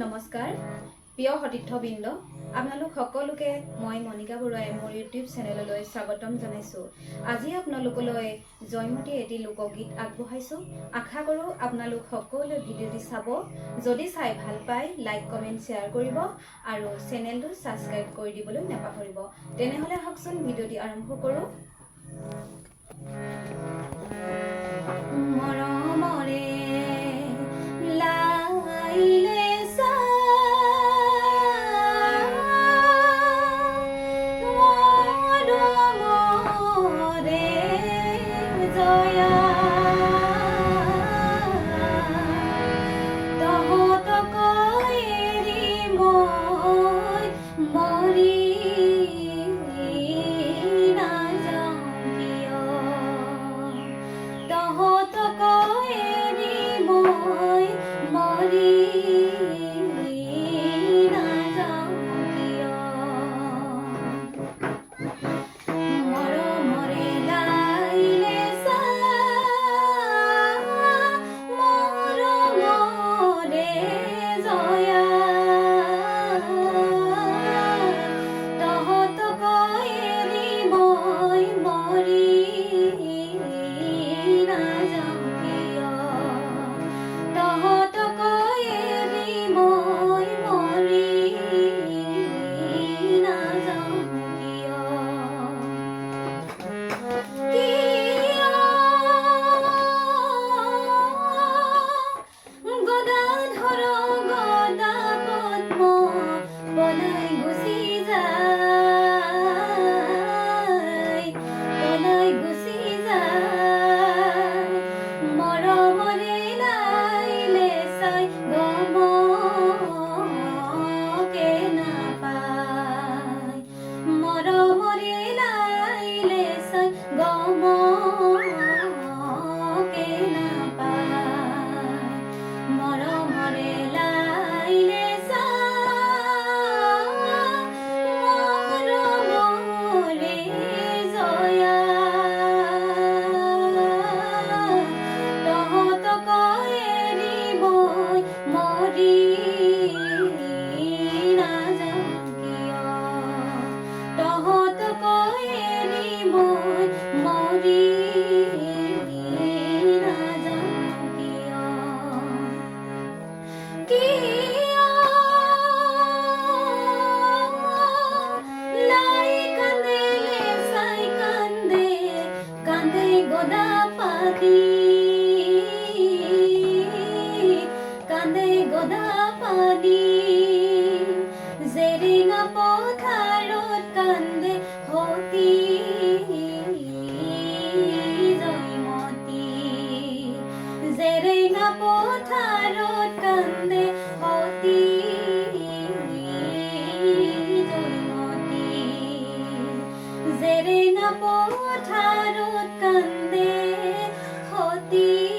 নমস্কাৰ প্ৰিয় সতীৰ্থবৃন্দ আপোনালোক সকলোকে মই মণিকা বৰুৱাই মোৰ ইউটিউব চেনেললৈ স্বাগতম জনাইছোঁ। আজি আপোনালোকলৈ জয়মতী এটি লোকগীত আগবঢ়াইছোঁ। আশা কৰোঁ আপোনালোক সকলোৱে ভিডিঅ'টি চাব। যদি চাই ভাল পায় লাইক কমেণ্ট শ্বেয়াৰ কৰিব আৰু চেনেলটো ছাবস্ক্ৰাইব কৰি দিবলৈ নাপাহৰিব। তেনেহ'লে আহকচোন ভিডিঅ'টি আৰম্ভ কৰোঁ। Hallelujah. more. মোনা পাখি। কাঁদে গোদা পানি। জেরেঙা পথাৰত কান্দে সতী জয়মতী। জেৰেঙা পথাৰত কান্দে সতী জয়মতী। জেৰেঙা পোঠারো কান্দে হতি